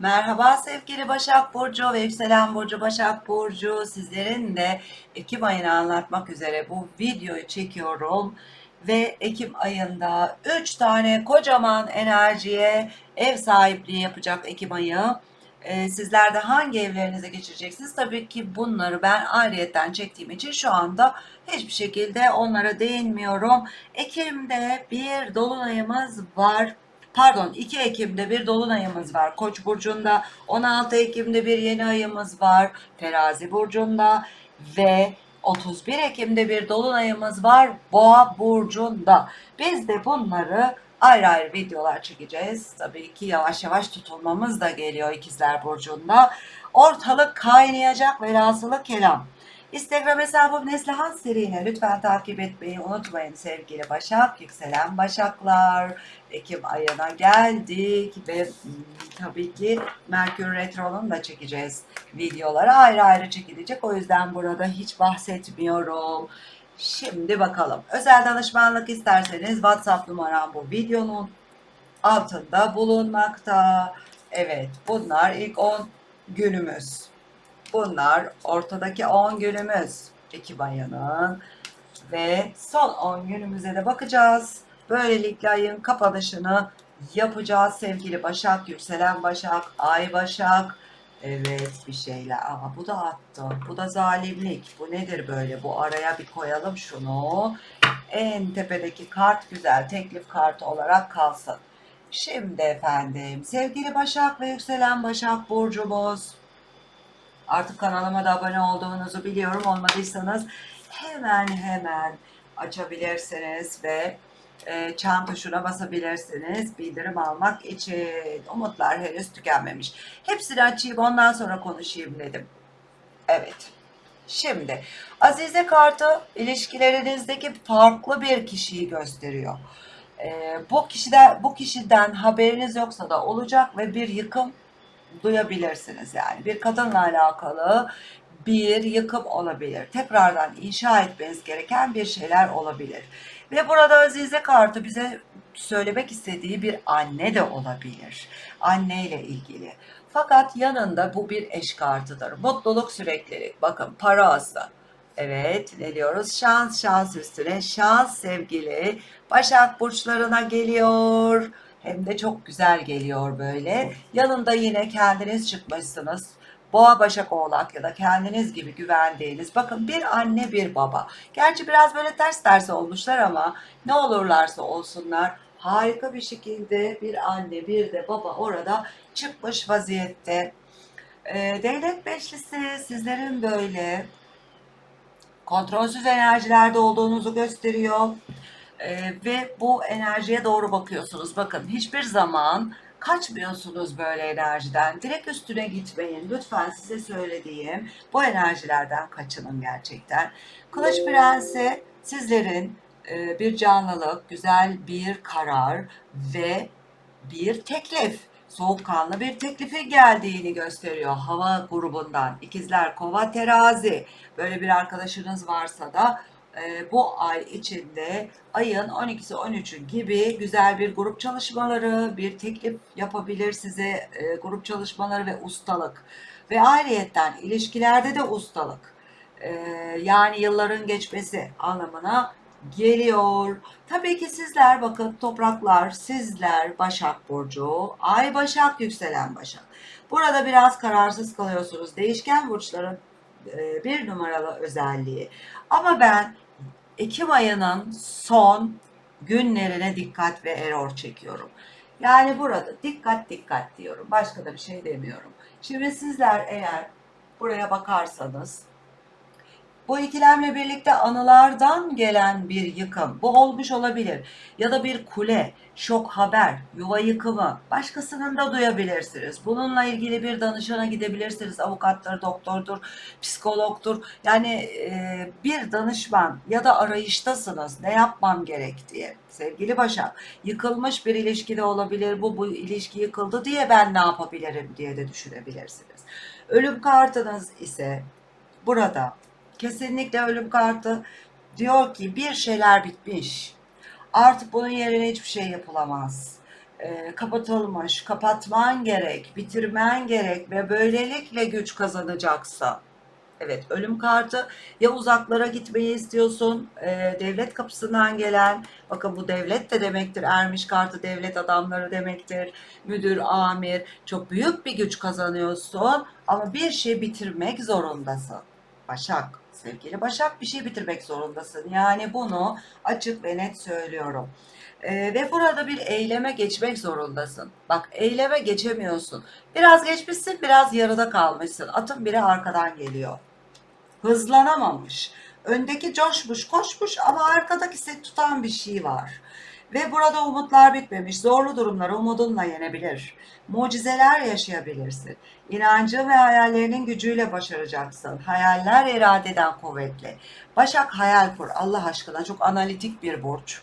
Merhaba sevgili Başak Burcu ve Yükselen Burcu Başak Burcu. Sizlerin de Ekim ayını anlatmak üzere bu videoyu çekiyorum. Ve Ekim ayında 3 tane kocaman enerjiye ev sahipliği yapacak Ekim ayı. Ee, sizler de hangi evlerinize geçireceksiniz? Tabii ki bunları ben ayrıyetten çektiğim için şu anda hiçbir şekilde onlara değinmiyorum. Ekim'de bir dolunayımız var. Pardon 2 Ekim'de bir dolunayımız var. Koç burcunda 16 Ekim'de bir yeni ayımız var. Terazi burcunda ve 31 Ekim'de bir dolunayımız var. Boğa burcunda. Biz de bunları ayrı ayrı videolar çekeceğiz. Tabii ki yavaş yavaş tutulmamız da geliyor ikizler burcunda. Ortalık kaynayacak velhasılı kelam. Instagram hesabım Neslihan Serine lütfen takip etmeyi unutmayın sevgili Başak, yükselen Başaklar. Ekim ayına geldik ve hmm, tabii ki Merkür Retro'nun da çekeceğiz. Videoları ayrı ayrı çekilecek. O yüzden burada hiç bahsetmiyorum. Şimdi bakalım. Özel danışmanlık isterseniz WhatsApp numaram bu videonun altında bulunmakta. Evet bunlar ilk 10 günümüz. Bunlar ortadaki 10 günümüz. Ekim ayının ve son 10 günümüze de bakacağız. Böylelikle ayın kapanışını yapacağız sevgili Başak, yükselen Başak, Ay Başak. Evet bir şeyler. Aa, bu da attı. Bu da zalimlik. Bu nedir böyle? Bu araya bir koyalım şunu. En tepedeki kart güzel. Teklif kartı olarak kalsın. Şimdi efendim sevgili Başak ve yükselen Başak burcumuz. Artık kanalıma da abone olduğunuzu biliyorum. Olmadıysanız hemen hemen açabilirsiniz ve e, çan tuşuna basabilirsiniz bildirim almak için. Umutlar henüz tükenmemiş. Hepsini açayım ondan sonra konuşayım dedim. Evet. Şimdi Azize kartı ilişkilerinizdeki farklı bir kişiyi gösteriyor. E, bu kişiden bu kişiden haberiniz yoksa da olacak ve bir yıkım duyabilirsiniz yani. Bir kadınla alakalı bir yıkım olabilir. Tekrardan inşa etmeniz gereken bir şeyler olabilir. Ve burada Azize kartı bize söylemek istediği bir anne de olabilir. Anne ile ilgili. Fakat yanında bu bir eş kartıdır. Mutluluk sürekli. Bakın para ası. Evet ne diyoruz? Şans şans üstüne şans sevgili. Başak burçlarına geliyor. Hem de çok güzel geliyor böyle. Yanında yine kendiniz çıkmışsınız. Boğa, Başak, Oğlak ya da kendiniz gibi güvendiğiniz. Bakın bir anne bir baba. Gerçi biraz böyle ters ters olmuşlar ama ne olurlarsa olsunlar harika bir şekilde bir anne bir de baba orada çıkmış vaziyette. Ee, devlet beşlisi sizlerin böyle kontrolsüz enerjilerde olduğunuzu gösteriyor. Ee, ve bu enerjiye doğru bakıyorsunuz. Bakın hiçbir zaman kaçmıyorsunuz böyle enerjiden. Direkt üstüne gitmeyin. Lütfen size söylediğim bu enerjilerden kaçının gerçekten. Kılıç Prensi sizlerin e, bir canlılık, güzel bir karar ve bir teklif soğukkanlı bir teklifi geldiğini gösteriyor hava grubundan. İkizler, Kova, Terazi. Böyle bir arkadaşınız varsa da e, bu ay içinde ayın 12'si 13'ü gibi güzel bir grup çalışmaları, bir teklif yapabilir size e, grup çalışmaları ve ustalık. Ve ayrıyetten ilişkilerde de ustalık. E, yani yılların geçmesi anlamına geliyor. Tabii ki sizler bakın topraklar, sizler Başak Burcu, Ay Başak, Yükselen Başak. Burada biraz kararsız kalıyorsunuz. Değişken burçların e, bir numaralı özelliği. Ama ben Ekim ayının son günlerine dikkat ve error çekiyorum. Yani burada dikkat dikkat diyorum. Başka da bir şey demiyorum. Şimdi sizler eğer buraya bakarsanız bu ikilemle birlikte anılardan gelen bir yıkım. Bu olmuş olabilir. Ya da bir kule, şok haber, yuva yıkımı. Başkasının da duyabilirsiniz. Bununla ilgili bir danışana gidebilirsiniz. Avukattır, doktordur, psikologtur. Yani e, bir danışman ya da arayıştasınız. Ne yapmam gerek diye. Sevgili Başak, yıkılmış bir ilişkide olabilir. Bu, bu ilişki yıkıldı diye ben ne yapabilirim diye de düşünebilirsiniz. Ölüm kartınız ise burada Kesinlikle ölüm kartı diyor ki bir şeyler bitmiş. Artık bunun yerine hiçbir şey yapılamaz. e, kapatılmış, kapatman gerek, bitirmen gerek ve böylelikle güç kazanacaksın. Evet, ölüm kartı ya uzaklara gitmeyi istiyorsun, e, devlet kapısından gelen, bakın bu devlet de demektir, ermiş kartı devlet adamları demektir, müdür, amir, çok büyük bir güç kazanıyorsun ama bir şey bitirmek zorundasın. Başak, sevgili Başak bir şey bitirmek zorundasın. Yani bunu açık ve net söylüyorum. Ee, ve burada bir eyleme geçmek zorundasın. Bak eyleme geçemiyorsun. Biraz geçmişsin, biraz yarıda kalmışsın. Atın biri arkadan geliyor. Hızlanamamış. Öndeki coşmuş, koşmuş ama arkadaki seni tutan bir şey var. Ve burada umutlar bitmemiş. Zorlu durumları umudunla yenebilir. Mucizeler yaşayabilirsin. İnancın ve hayallerinin gücüyle başaracaksın. Hayaller iradeden kuvvetli. Başak hayal kur. Allah aşkına çok analitik bir burç.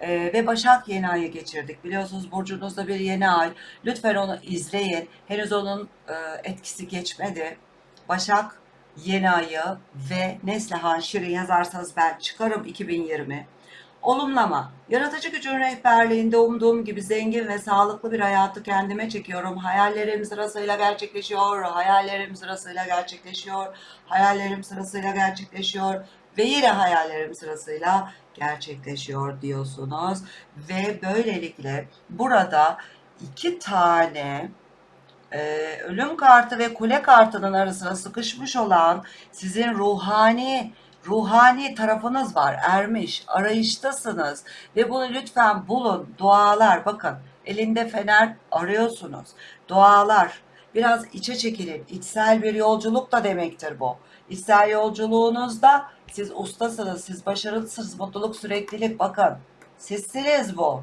Ee, ve Başak yeni ayı geçirdik. Biliyorsunuz burcunuzda bir yeni ay. Lütfen onu izleyin. Henüz onun e, etkisi geçmedi. Başak yeni ayı ve Neslihan Şirin yazarsanız ben çıkarım 2020. Olumlama. Yaratıcı gücün rehberliğinde umduğum gibi zengin ve sağlıklı bir hayatı kendime çekiyorum. Hayallerim sırasıyla gerçekleşiyor. Hayallerim sırasıyla gerçekleşiyor. Hayallerim sırasıyla gerçekleşiyor. Ve yine hayallerim sırasıyla gerçekleşiyor diyorsunuz. Ve böylelikle burada iki tane e, ölüm kartı ve kule kartının arasına sıkışmış olan sizin ruhani ruhani tarafınız var. Ermiş arayıştasınız. Ve bunu lütfen bulun. Dualar bakın elinde fener arıyorsunuz. Dualar. Biraz içe çekilin. İçsel bir yolculuk da demektir bu. İçsel yolculuğunuzda siz ustasınız siz başarılısınız mutluluk süreklilik bakın. Sizsiniz bu.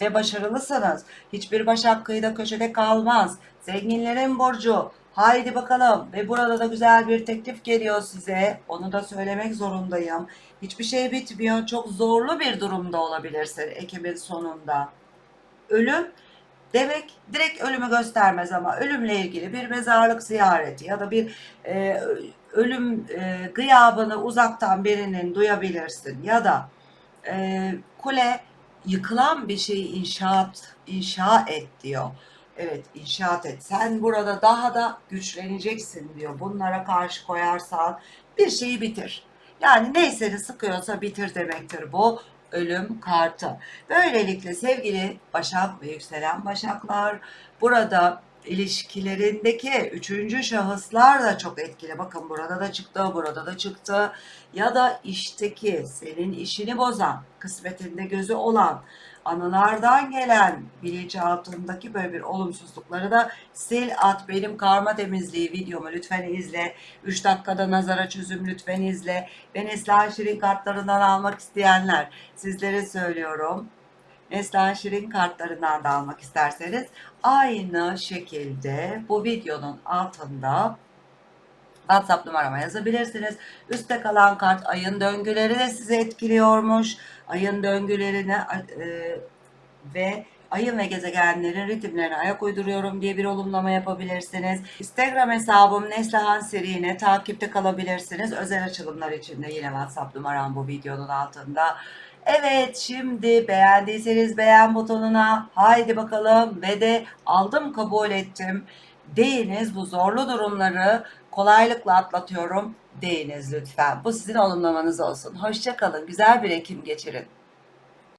Ve başarılısınız. Hiçbir başak kıyıda köşede kalmaz. Zenginlerin burcu. Haydi bakalım. Ve burada da güzel bir teklif geliyor size. Onu da söylemek zorundayım. Hiçbir şey bitmiyor. Çok zorlu bir durumda olabilirsin Ekim'in sonunda. Ölüm demek direkt ölümü göstermez ama ölümle ilgili bir mezarlık ziyareti ya da bir e, ölüm e, gıyabını uzaktan birinin duyabilirsin ya da e, kule yıkılan bir şeyi inşaat inşa et diyor. Evet inşaat et. Sen burada daha da güçleneceksin diyor. Bunlara karşı koyarsan bir şeyi bitir. Yani ne seni sıkıyorsa bitir demektir bu ölüm kartı. Böylelikle sevgili Başak ve yükselen Başaklar burada ilişkilerindeki üçüncü şahıslar da çok etkili. Bakın burada da çıktı, burada da çıktı. Ya da işteki senin işini bozan, kısmetinde gözü olan, anılardan gelen bilinçaltındaki böyle bir olumsuzlukları da sil at. Benim karma temizliği videomu lütfen izle. 3 dakikada nazara çözüm lütfen izle. Ben Esra Şirin kartlarından almak isteyenler sizlere söylüyorum. Neslihan Şirin kartlarından da almak isterseniz aynı şekilde bu videonun altında WhatsApp numarama yazabilirsiniz. Üstte kalan kart ayın döngüleri de sizi etkiliyormuş. Ayın döngülerine e, ve ayın ve gezegenlerin ritimlerine ayak uyduruyorum diye bir olumlama yapabilirsiniz. Instagram hesabım Neslihan Seri'ne takipte kalabilirsiniz. Özel açılımlar için de yine WhatsApp numaram bu videonun altında. Evet şimdi beğendiyseniz beğen butonuna haydi bakalım ve de aldım kabul ettim deyiniz bu zorlu durumları kolaylıkla atlatıyorum deyiniz lütfen. Bu sizin olumlamanız olsun. Hoşçakalın. Güzel bir Ekim geçirin.